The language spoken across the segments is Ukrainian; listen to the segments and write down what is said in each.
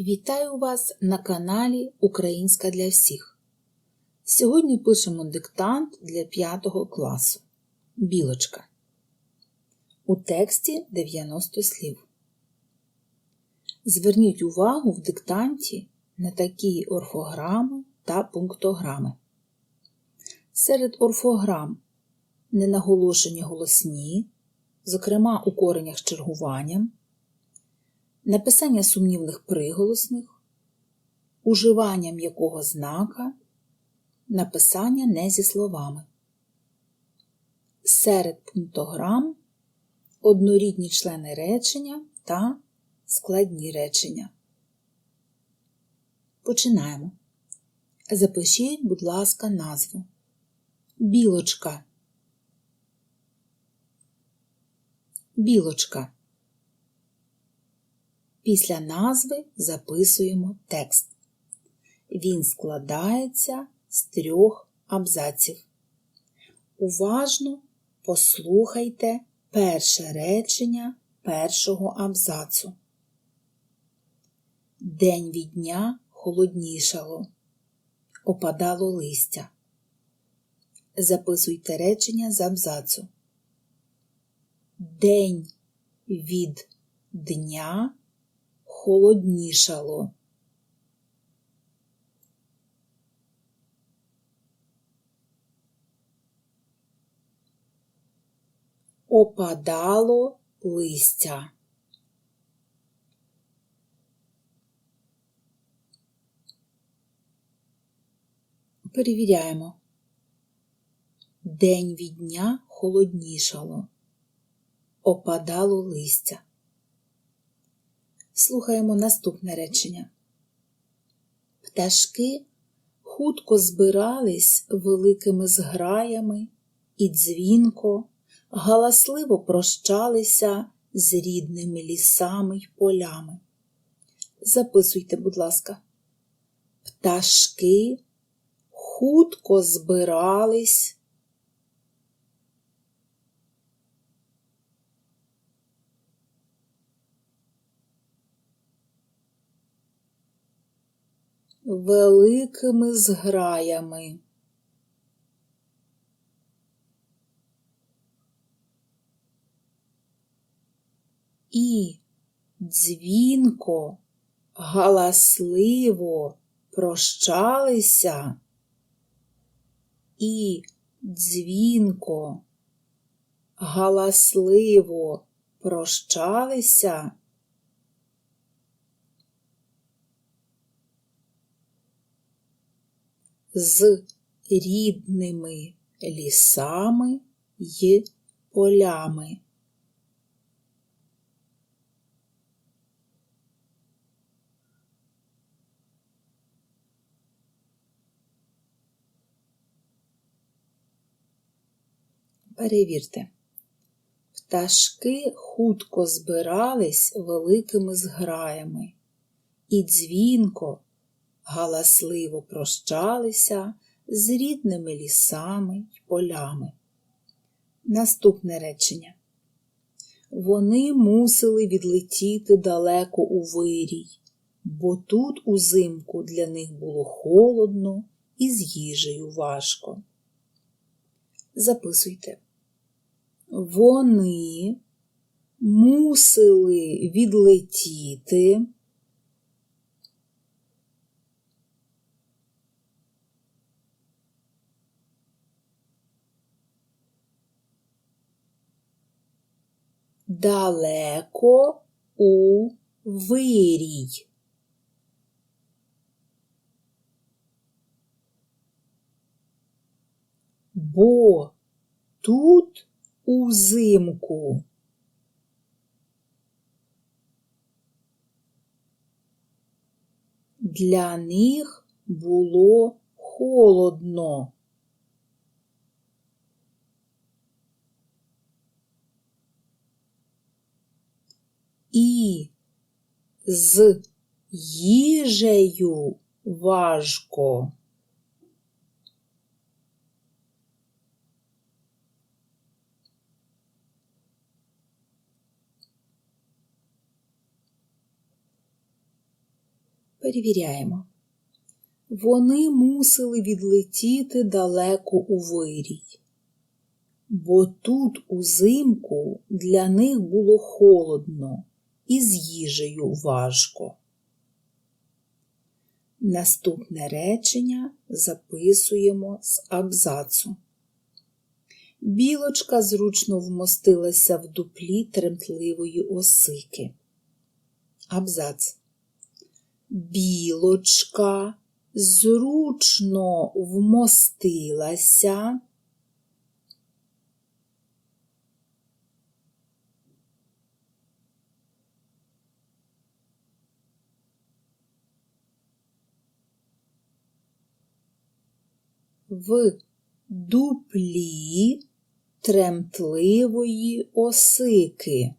Вітаю вас на каналі Українська для всіх. Сьогодні пишемо диктант для 5 класу. Білочка. У тексті 90 слів. Зверніть увагу в диктанті на такі орфограми та пунктограми. Серед орфограм ненаголошені голосні, зокрема у коренях з чергуванням написання сумнівних приголосних, уживання м'якого знака, написання не зі словами. Серед пунктограм однорідні члени речення та складні речення. Починаємо. Запишіть, будь ласка, назву. Білочка. Білочка. Після назви записуємо текст. Він складається з трьох абзаців. Уважно послухайте перше речення першого абзацу. День від дня холоднішало, опадало листя. Записуйте речення з абзацу. День від дня холоднішало. Опадало листя. Перевіряємо. День від дня холоднішало, опадало листя. Слухаємо наступне речення. Пташки хутко збирались великими зграями і дзвінко, галасливо прощалися з рідними лісами й полями. Записуйте, будь ласка, пташки хутко збирались великими зграями. І дзвінко, галасливо прощалися, і дзвінко, галасливо прощалися. З рідними лісами й полями. Перевірте. Пташки хутко збирались великими зграями, і дзвінко галасливо прощалися з рідними лісами й полями. Наступне речення. Вони мусили відлетіти далеко у вирій, бо тут узимку для них було холодно і з їжею важко. Записуйте. Вони мусили відлетіти далеко у вирій. Бо тут узимку. Для них було холодно. І з їжею важко. Перевіряємо. Вони мусили відлетіти далеко у вирій, бо тут узимку для них було холодно і з їжею важко. Наступне речення записуємо з абзацу. Білочка зручно вмостилася в дуплі тремтливої осики. Абзац. Білочка зручно вмостилася. В дуплі тремтливої осики.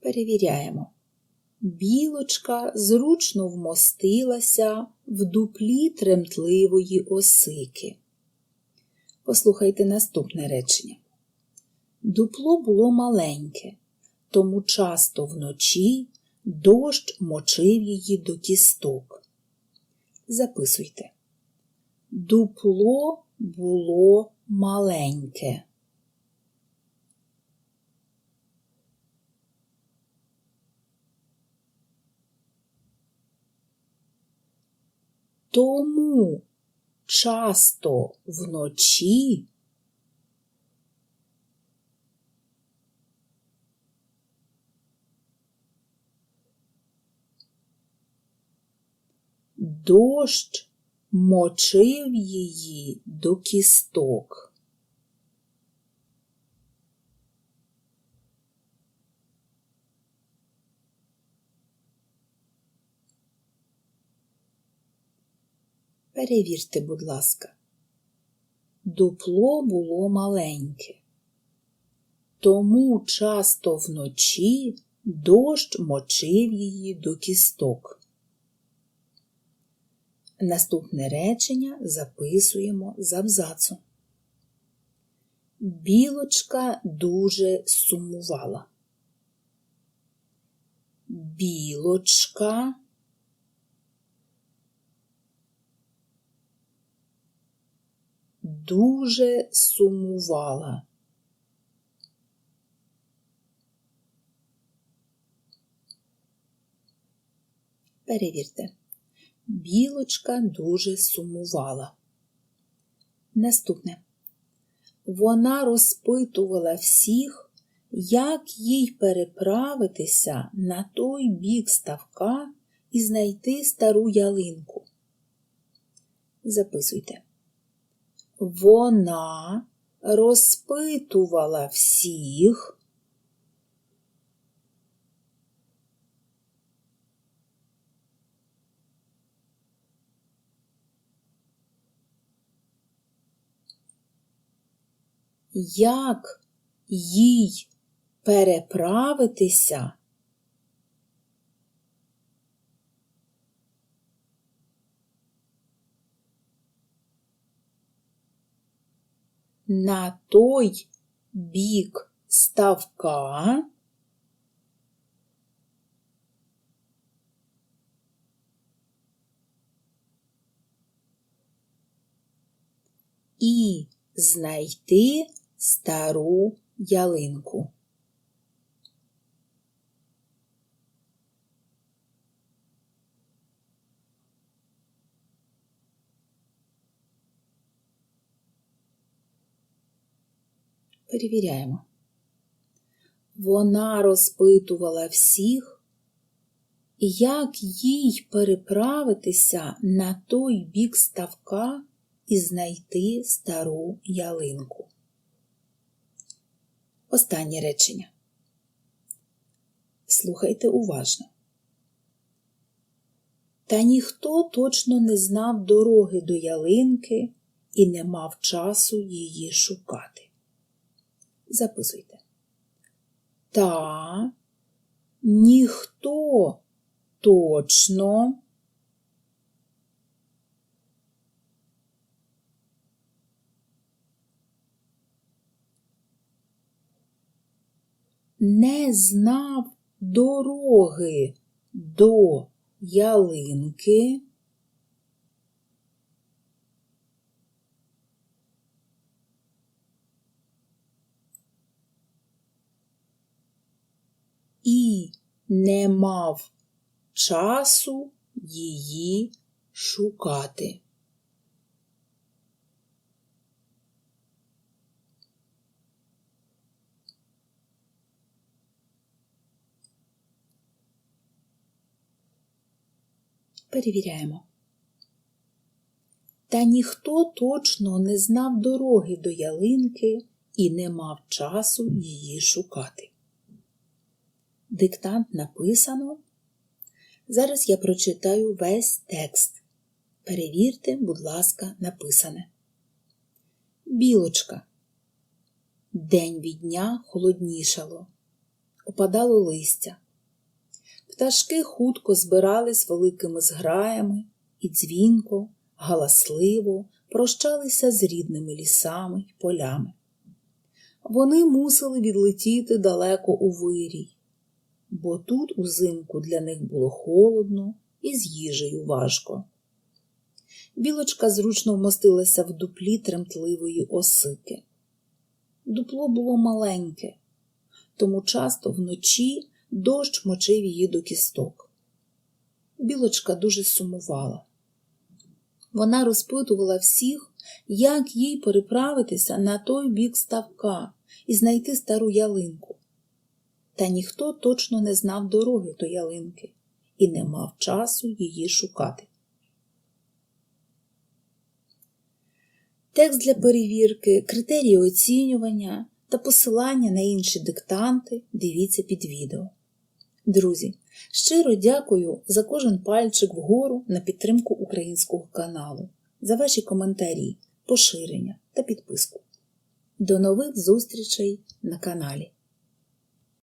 Перевіряємо. Білочка зручно вмостилася в дуплі тремтливої осики. Послухайте наступне речення. Дупло було маленьке, тому часто вночі дощ мочив її до кісток. Записуйте. Дупло було маленьке. Тому часто вночі дощ мочив її до кісток. Перевірте, будь ласка. Дупло було маленьке, тому часто вночі дощ мочив її до кісток. Наступне речення записуємо з абзацу. Білочка дуже сумувала. Білочка дуже сумувала. Перевірте. Білочка дуже сумувала. Наступне. Вона розпитувала всіх, як їй переправитися на той бік ставка і знайти стару ялинку. Записуйте. Вона розпитувала всіх. Як їй переправитися на той бік ставка і знайти стару ялинку. Перевіряємо. Вона розпитувала всіх, як їй переправитися на той бік ставка і знайти стару ялинку. Останнє речення. Слухайте уважно. Та ніхто точно не знав дороги до ялинки і не мав часу її шукати. Записуйте. Та ніхто точно не знав дороги до ялинки, і не мав часу її шукати. Перевіряємо. Та ніхто точно не знав дороги до ялинки і не мав часу її шукати. Диктант написано. Зараз я прочитаю весь текст. Перевірте, будь ласка, написане. Білочка. День від дня холоднішало, опадало листя. Пташки хутко збирались великими зграями і дзвінко, галасливо прощалися з рідними лісами й полями. Вони мусили відлетіти далеко у вирій, бо тут узимку для них було холодно і з їжею важко. Білочка зручно вмостилася в дуплі тремтливої осики. Дупло було маленьке, тому часто вночі дощ мочив її до кісток. Білочка дуже сумувала. Вона розпитувала всіх, як їй переправитися на той бік ставка і знайти стару ялинку. Та ніхто точно не знав дороги до ялинки і не мав часу її шукати. Текст для перевірки, критерії оцінювання та посилання на інші диктанти дивіться під відео. Друзі, щиро дякую за кожен пальчик вгору на підтримку українського каналу, за ваші коментарі, поширення та підписку. До нових зустрічей на каналі!